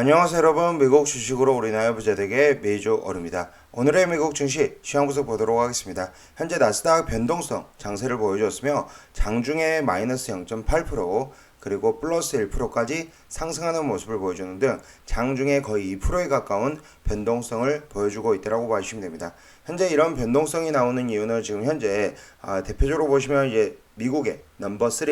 안녕하세요 여러분 미국 주식으로 우리나라 부자되게 메이저 얼입니다. 오늘의 미국 증시 시황 분석 보도록 하겠습니다. 현재 나스닥 변동성 장세를 보여줬으며 장중에 마이너스 0.8% 그리고 플러스 1%까지 상승하는 모습을 보여주는 등 장중에 거의 2%에 가까운 변동성을 보여주고 있다고 봐주시면 됩니다. 현재 이런 변동성이 나오는 이유는 지금 현재 아, 대표적으로 보시면 이제 미국의 넘버 3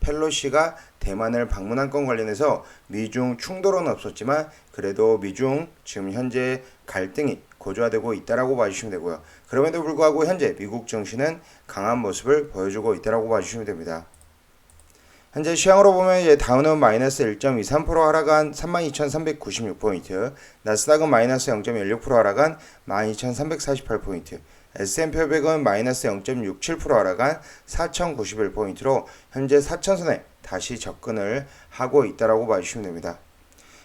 펠로시가 대만을 방문한 건 관련해서 미중 충돌은 없었지만 그래도 미중 지금 현재 갈등이 고조화되고 있다라고 봐주시면 되고요. 그럼에도 불구하고 현재 미국 증시는 강한 모습을 보여주고 있다라고 봐주시면 됩니다. 현재 시황으로 보면 이제 다우는 마이너스 1.23% 하락한 32,396포인트, 나스닥은 마이너스 0.16% 하락한 12,348포인트, S&P 500은 마이너스 0.67% 하락한 4,091포인트로 현재 4천선에 다시 접근을 하고 있다라고 봐주시면 됩니다.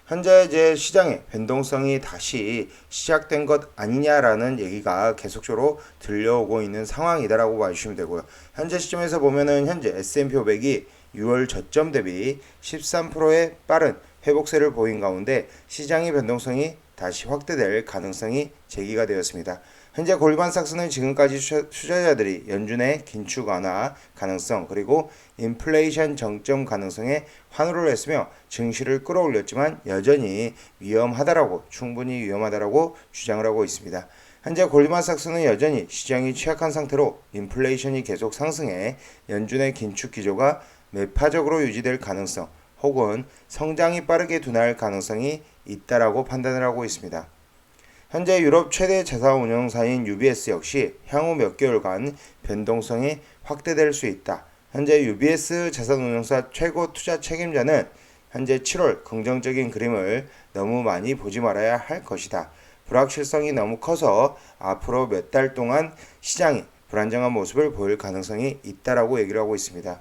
현재 이제 시장의 변동성이 다시 시작된 것 아니냐라는 얘기가 계속적으로 들려오고 있는 상황이다라고 봐주시면 되고요. 현재 시점에서 보면은 현재 S&P 500이 6월 저점 대비 13%의 빠른 회복세를 보인 가운데 시장의 변동성이 다시 확대될 가능성이 제기가 되었습니다. 현재 골반 삭스는 지금까지 투자자들이 연준의 긴축 완화 가능성 그리고 인플레이션 정점 가능성에 환호를 했으며 증시를 끌어올렸지만 여전히 위험하다라고 충분히 위험하다라고 주장을 하고 있습니다. 현재 골드만삭스는 여전히 시장이 취약한 상태로 인플레이션이 계속 상승해 연준의 긴축 기조가 매파적으로 유지될 가능성 혹은 성장이 빠르게 둔화할 가능성이 있다라고 판단을 하고 있습니다. 현재 유럽 최대 자산 운용사인 UBS 역시 향후 몇 개월간 변동성이 확대될 수 있다. 현재 UBS 자산 운용사 최고 투자 책임자는 현재 7월 긍정적인 그림을 너무 많이 보지 말아야 할 것이다. 불확실성이 너무 커서 앞으로 몇 달 동안 시장이 불안정한 모습을 보일 가능성이 있다라고 얘기를 하고 있습니다.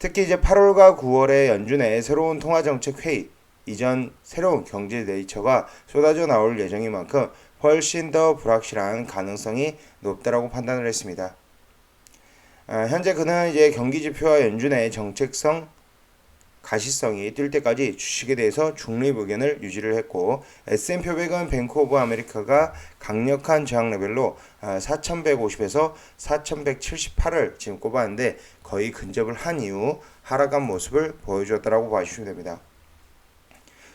특히 이제 8월과 9월에 연준의 새로운 통화정책 회의 이전 새로운 경제 데이터가 쏟아져 나올 예정인 만큼 훨씬 더 불확실한 가능성이 높다라고 판단을 했습니다. 아, 현재 그는 이제 경기 지표와 연준의 정책성 가시성이 뛸 때까지 주식에 대해서 중립 의견을 유지를 했고 S&P 500은 뱅크 오브 아메리카가 강력한 저항 레벨로 4150에서 4178을 지금 꼽았는데 거의 근접을 한 이후 하락한 모습을 보여주었다고 봐주시면 됩니다.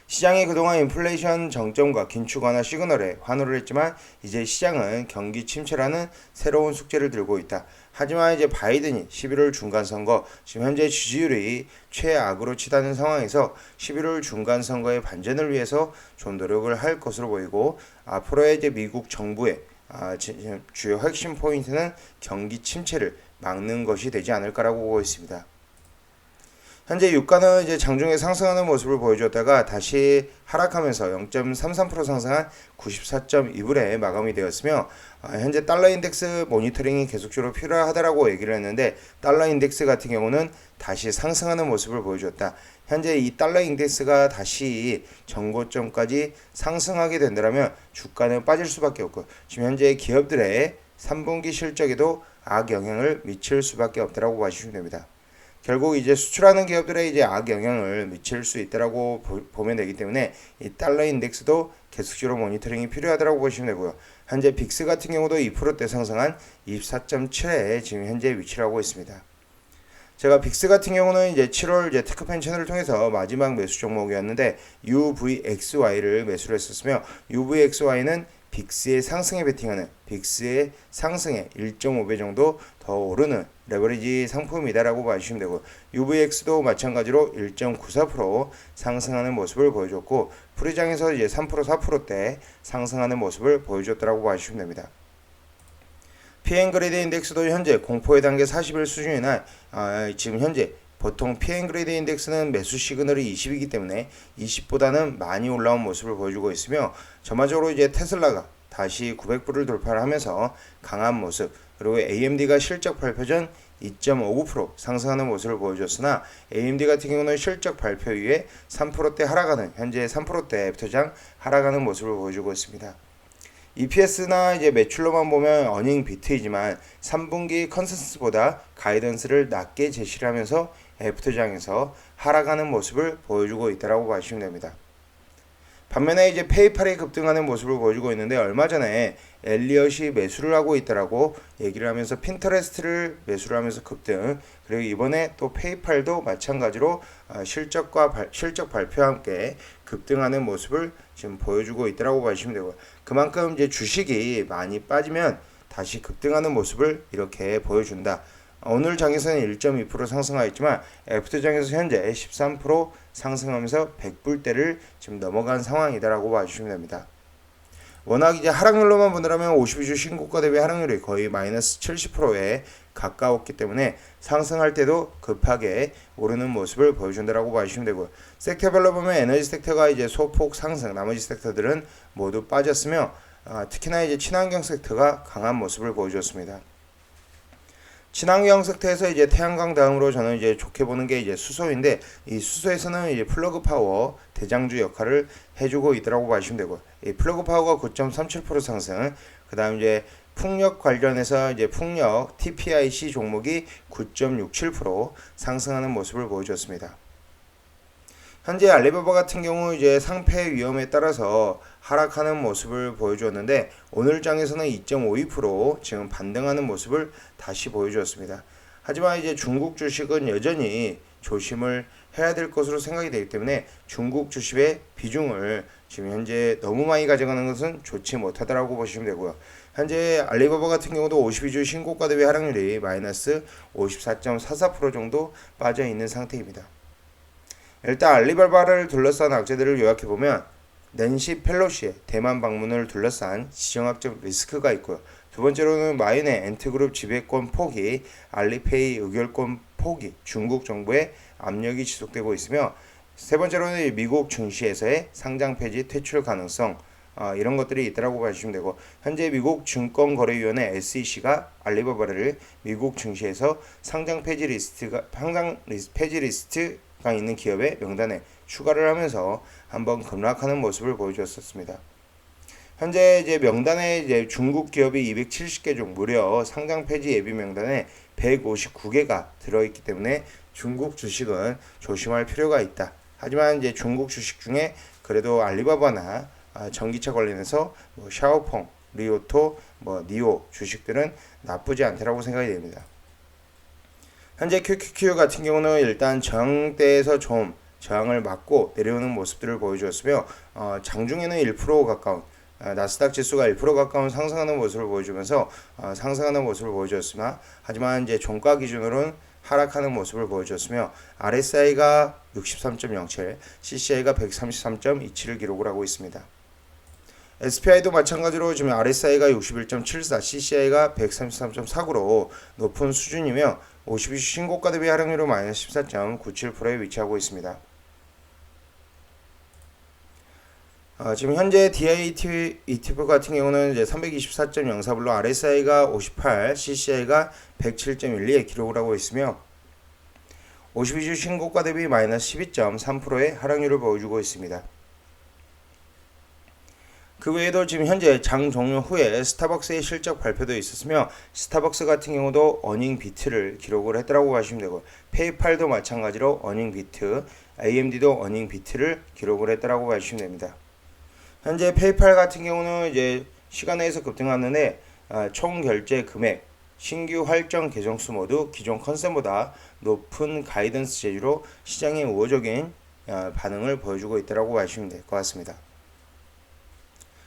시장이 그동안 인플레이션 정점과 긴축 완화 시그널에 환호를 했지만 이제 시장은 경기 침체라는 새로운 숙제를 들고 있다. 하지만 이제 바이든이 11월 중간 선거 지금 현재 지지율이 최악으로 치닫는 상황에서 11월 중간 선거의 반전을 위해서 좀 노력을 할 것으로 보이고 앞으로의 이제 미국 정부의 아, 주요 핵심 포인트는 경기 침체를 막는 것이 되지 않을까라고 보고 있습니다. 현재 유가는 이제 장중에 상승하는 모습을 보여줬다가 다시 하락하면서 0.33% 상승한 94.2불에 마감이 되었으며 아, 현재 달러 인덱스 모니터링이 계속적으로 필요하다라고 얘기를 했는데 달러 인덱스 같은 경우는 다시 상승하는 모습을 보여줬다. 현재 이 달러 인덱스가 다시 정고점까지 상승하게 된다면 주가는 빠질 수밖에 없고 지금 현재 기업들의 3분기 실적에도 악영향을 미칠 수밖에 없다라고 봐주시면 됩니다. 결국 이제 수출하는 기업들의 이제 악영향을 미칠 수 있다라고 보, 면 되기 때문에 이 달러 인덱스도 계속적으로 모니터링이 필요하다고 보시면 되고요. 현재 빅스 같은 경우도 2%대 상승한 24.7에 지금 현재 위치를 하고 있습니다. 제가 빅스 같은 경우는 이제 7월 이제 테크팬 채널을 통해서 마지막 매수 종목이었는데 UVXY를 매수를 했었으며 UVXY는 빅스의 상승에 베팅하는 빅스의 상승에 1.5배 정도 더 오르는 레버리지 상품이다라고 봐주시면 되고 UVX도 마찬가지로 1.94% 상승하는 모습을 보여줬고 프리장에서 이제 3% 4%대 상승하는 모습을 보여줬다라고 봐주시면 됩니다. PN 그레이드 인덱스도 현재 공포의 단계 40일 수준이나 아, 지금 현재 보통 PN 그레이드 인덱스는 매수 시그널이 20이기 때문에 20보다는 많이 올라온 모습을 보여주고 있으며 전반적으로 이제 테슬라가 다시 900불을 돌파를 하면서 강한 모습 그리고 AMD가 실적 발표 전 2.59% 상승하는 모습을 보여줬으나 AMD 같은 경우는 실적 발표 이후에 3%대 하락하는 현재 3%대 애프터장 하락하는 모습을 보여주고 있습니다. EPS나 이제 매출로만 보면 어닝 비트이지만 3분기 컨센서스보다 가이던스를 낮게 제시를 하면서 애프터장에서 하락하는 모습을 보여주고 있다고 봐주시면 됩니다. 반면에 이제 페이팔이 급등하는 모습을 보여주고 있는데 얼마 전에 엘리엇이 매수를 하고 있다라고 얘기를 하면서 핀터레스트를 매수를 하면서 급등 그리고 이번에 또 페이팔도 마찬가지로 아, 실적과 발, 실적 발표와 함께 급등하는 모습을 지금 보여주고 있다라고 보시면 되고요. 그만큼 이제 주식이 많이 빠지면 다시 급등하는 모습을 이렇게 보여준다. 오늘 장에서는 1.2% 상승하였지만 애프터 장에서 현재 13% 상승하면서 100불대를 지금 넘어간 상황이다라고 봐주시면 됩니다. 워낙 이제 하락률로만 본다면 52주 신고가 대비 하락률이 거의 마이너스 70%에 가까웠기 때문에 상승할 때도 급하게 오르는 모습을 보여준다라고 봐주시면 되고요. 섹터별로 보면 에너지 섹터가 이제 소폭 상승, 나머지 섹터들은 모두 빠졌으며 아, 특히나 이제 친환경 섹터가 강한 모습을 보여주었습니다. 친환경 섹터에서 이제 태양광 다음으로 저는 이제 좋게 보는 게 이제 수소인데 이 수소에서는 이제 플러그 파워 대장주 역할을 해주고 있더라고 봐주시면 되고 이 플러그 파워가 9.37% 상승 그다음 이제 풍력 관련해서 이제 풍력 TPIC 종목이 9.67% 상승하는 모습을 보여줬습니다. 현재 알리바바 같은 경우 이제 상패 위험에 따라서 하락하는 모습을 보여주었는데 오늘 장에서는 2.52% 지금 반등하는 모습을 다시 보여주었습니다. 하지만 이제 중국 주식은 여전히 조심을 해야 될 것으로 생각이 되기 때문에 중국 주식의 비중을 지금 현재 너무 많이 가져가는 것은 좋지 못하다라고 보시면 되고요. 현재 알리바바 같은 경우도 52주 신고가 대비 하락률이 마이너스 54.44% 정도 빠져 있는 상태입니다. 일단 알리바바를 둘러싼 악재들을 요약해 보면 낸시 펠로시의 대만 방문을 둘러싼 지정학적 리스크가 있고요. 두 번째로는 마인의 엔트그룹 지배권 포기, 알리페이 의결권 포기, 중국 정부의 압력이 지속되고 있으며 세 번째로는 미국 증시에서의 상장 폐지 퇴출 가능성 어, 이런 것들이 있다라고 봐주시면 되고 현재 미국 증권거래위원회 SEC가 알리바바를 미국 증시에서 상장 폐지 리스트가 상장 폐지 리스트 가 있는 기업의 명단에 추가를 하면서 한번 급락하는 모습을 보여주었습니다. 현재 이제 명단에 이제 중국 기업이 270개 중 무려 상장 폐지 예비 명단에 159개가 들어있기 때문에 중국 주식은 조심할 필요가 있다. 하지만 이제 중국 주식 중에 그래도 알리바바나 아, 전기차 관련해서 뭐 샤오펑, 리오토, 뭐 니오 주식들은 나쁘지 않다라고 생각이 됩니다. 현재 QQQ 같은 경우는 일단 저항대에서 좀 저항을 맞고 내려오는 모습들을 보여주었으며 어, 장중에는 1% 가까운 어, 나스닥 지수가 1% 가까운 상승하는 모습을 보여주면서 어, 상승하는 모습을 보여주었으나 하지만 이제 종가 기준으로는 하락하는 모습을 보여줬으며 RSI가 63.07, CCI가 133.27을 기록을 하고 있습니다. SPI도 마찬가지로 지금 RSI가 61.74, CCI가 133.49로 높은 수준이며 52주 신고가 대비 하락률은 마이너스 14.97%에 위치하고 있습니다. 어, 지금 현재 DIT ETF 같은 경우는 이제 324.04불로 RSI가 58, CCI가 107.12에 기록을 하고 있으며 52주 신고가 대비 마이너스 12.3%의 하락률을 보여주고 있습니다. 그 외에도 지금 현재 장 종료 후에 스타벅스의 실적 발표도 있었으며 스타벅스 같은 경우도 어닝 비트를 기록을 했더라고 하시면 되고 페이팔도 마찬가지로 어닝 비트, AMD도 어닝 비트를 기록을 했더라고 하시면 됩니다. 현재 페이팔 같은 경우는 이제 시간에서 급등하는데 아, 총 결제 금액, 신규 활정 계정 수 모두 기존 컨셉보다 높은 가이던스 제휴로 시장의 우호적인 아, 반응을 보여주고 있다고 하시면 될 것 같습니다.